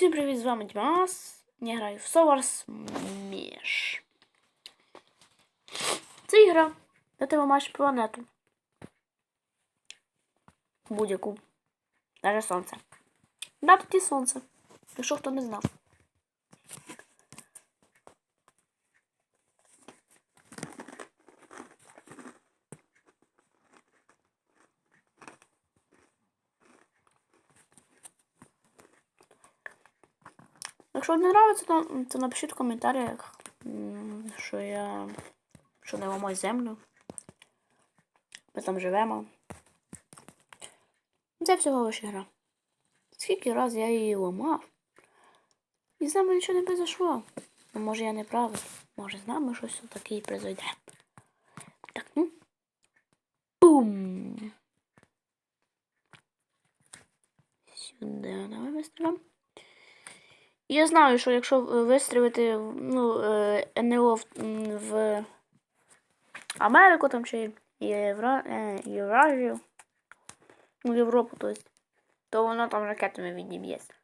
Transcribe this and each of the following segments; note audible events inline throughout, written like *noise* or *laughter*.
Всім привіт, з вами Дімас. Я граю в Sowars Міш. Це ігра, де ти маєш планету. Будь-яку. Даже сонце. Тут і сонце. Якщо хто не знав. Якщо не нравиться, то, то напишіть в коментарях, що я що не ламаю землю. Ми там живемо. Це всього лише гра. Скільки раз я її ламав? І з нами нічого не произошло. Ну, може я не правий. Може з нами щось таке і произойде. Так, ну. Бум! Сюди давай вистрілимо. Я знаю, що якщо вистрілити ну, е, НЛО в, в Америку там чи Євра... е, Євразію, ну, Європу, то, есть, то воно там ракетами відіб'ється.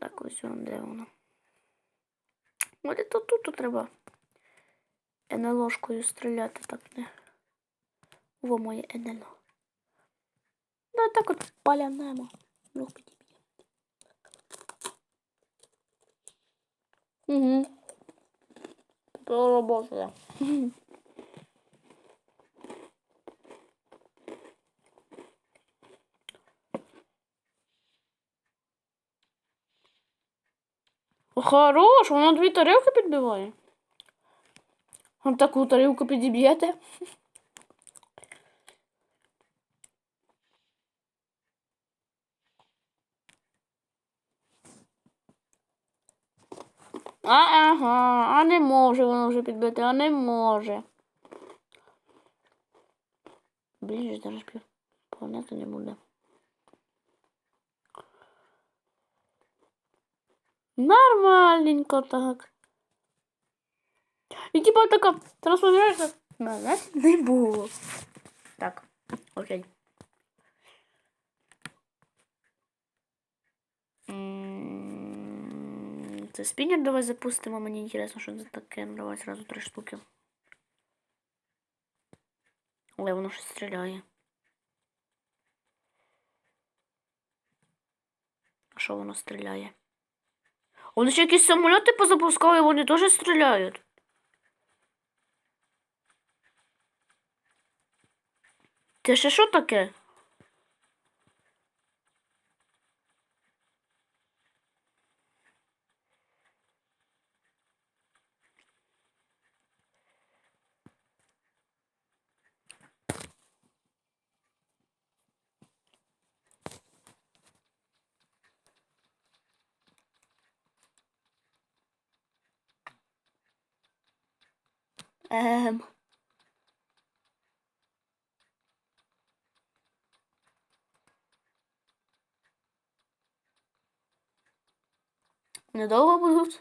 Так, ось воно, де воно. То тут, тут треба НЛОшкою стріляти так не. Во моє НЛО. Ну і так от палянемо. Рух підіб'є. Угу. То робота. Хорош, вона дві тарілки підбиває. Вам таку тарілку підіб'єте. А, ага, а не може воно вже підбити, а не може. Ближче зараз пів планети не буде. Нормальненько так. І типа така трансформується. Мене не було. Так, окей. Це спіннер давай запустимо. Мені інтересно, що це таке. Ну, Давай зразу три штуки. Але воно щось стріляє. А що воно стріляє? Вони ще якісь самоліти позапускали, вони теж стріляють. Це ще що таке? Ем. Недовго будуть?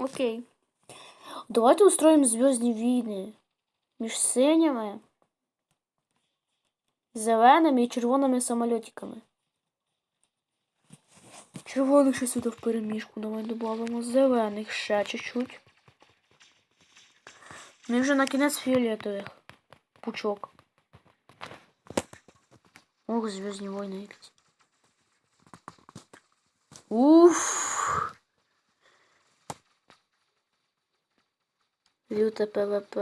Окей. Давайте устроим звездні війни між синіми, зеленими і червоними самолітиками. Червоних ще сюди в перемішку давай додамо. Зелених ще чуть-чуть. Ну і вже на кінець фіолетових. Пучок. Ох, звездні війни якісь. Уф. Люте ПВП.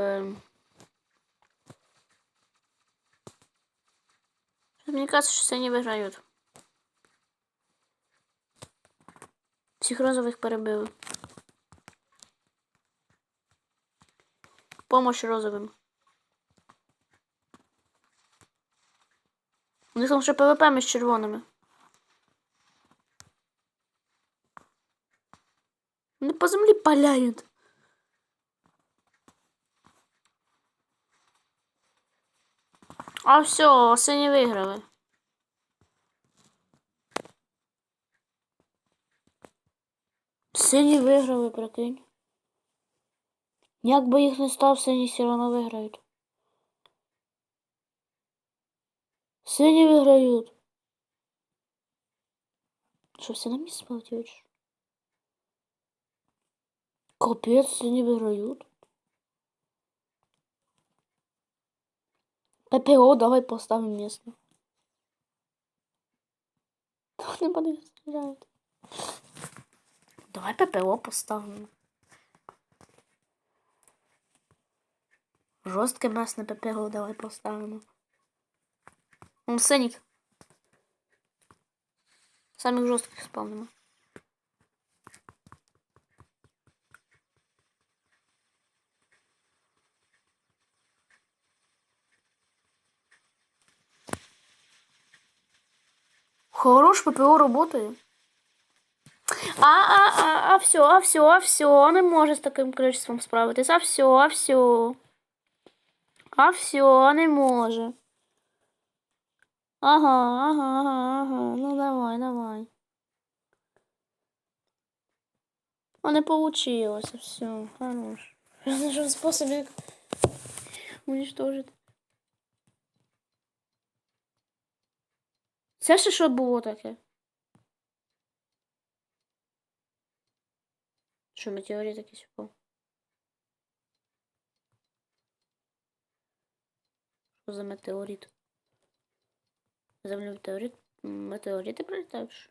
Мені кажется, що сині виграють. Всіх розових перебили. Помощь розовим. У них там ще ПВП між червоними. Вони по землі паляють. А все, сині виграли. Сині виграли, прикинь. Як би їх не став, сині все одно виграють. Сині виграють. Що, все на місці полетіють? Капець, сині виграють. ППО давай поставимо місце. Вони *laughs* по. Давай ППО поставимо. Жорстке месне ППО давай поставимо. Он синік. Самих жорстких спавнимо. Хорош ППО работает. А, а, а, а, все, а, все, а, все, не може з таким количеством справитись. А все, а, все. А все, не може. Ага, ага, ага, ага. Ну давай, давай. А не получилось, все, хорош. *laughs* Я нашел способ уничтожить. Це ще що було таке? Що метеорит якийсь впав? Що за метеорит? Землю метеорит? Метеорити прилітають?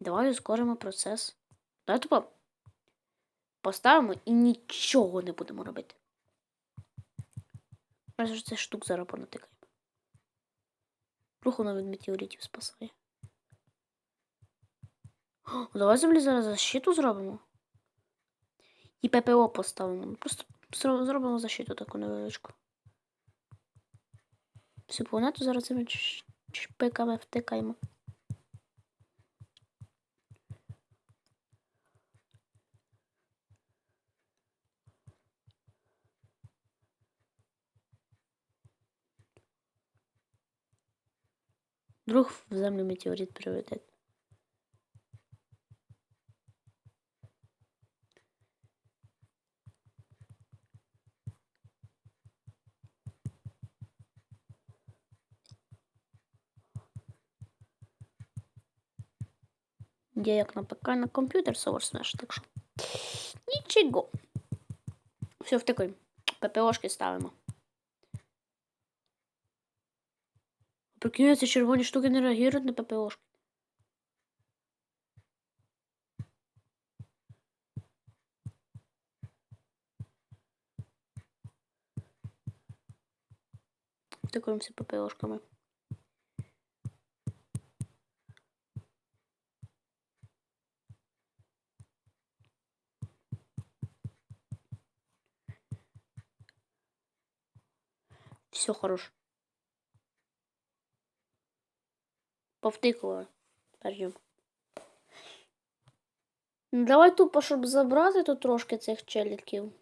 Давай ускоримо процес. Давай тупо поставимо і нічого не будемо робити. Може, це штук зараз понатикаємо. Рух воно від метеоритів спасає. О, давай землі зараз защиту зробимо. І ППО поставимо. Просто зробимо защиту таку невеличку. Всю планету зараз цими шпиками втикаємо. Вдруг в землю метеорит прилетить. Я як на ПК на комп'ютер Source Smash, так що. Нічого. Все, втикаємо. ППОшки ставимо. Прикинь, ці червоні штуки не реагують на ППОшки. Втикаємося ППОшками. Все хорошо. Повтикала. Перейдем. Ну, Давай тупо, щоб забрати тут трошки цих челіків.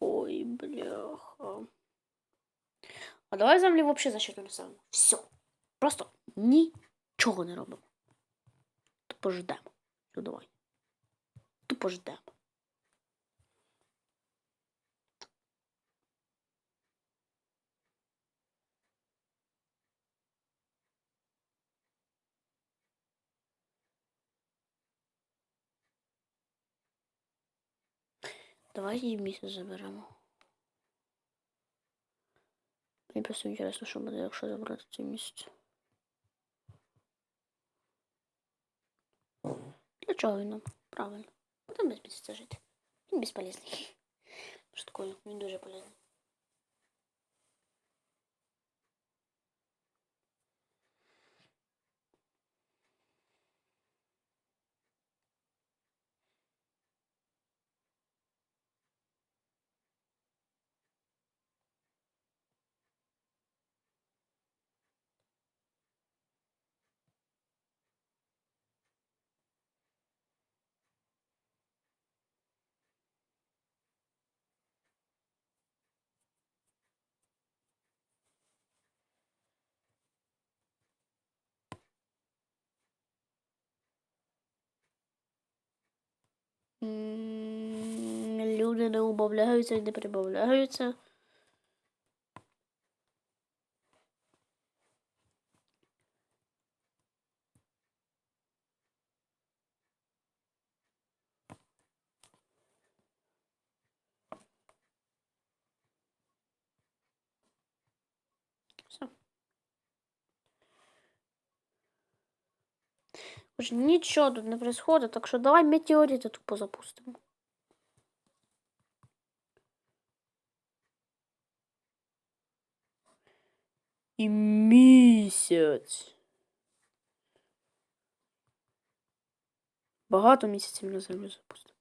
Ой, бляха. А давай землі взагалі защиту не. Все. Просто нічого не робимо. Тупо ждемо. Ну давай. Тупо ждемо. Давай її місяць заберемо. Мені просто інтересно, що буде, якщо забрати цей місяць. Для чого він нам? Правильно. Будемо без місяця жити. Він безполезний. Шуткую, він дуже полезний. Люди не убавляються і не прибавляються. Все. Боже, нічого тут не происходит, так що давай метеорити тупо запустимо. І місяць. Багато місяців на землю запустимо.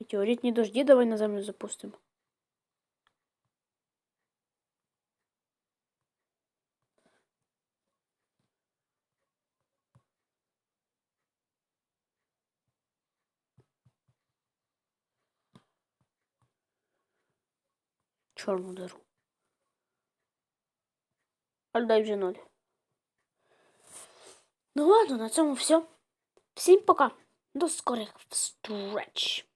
Метеоритні дожді давай на землю запустимо. Чорну диру. Але дай ноль. Ну ладно, на цьому все. Всім пока. До скорих встреч.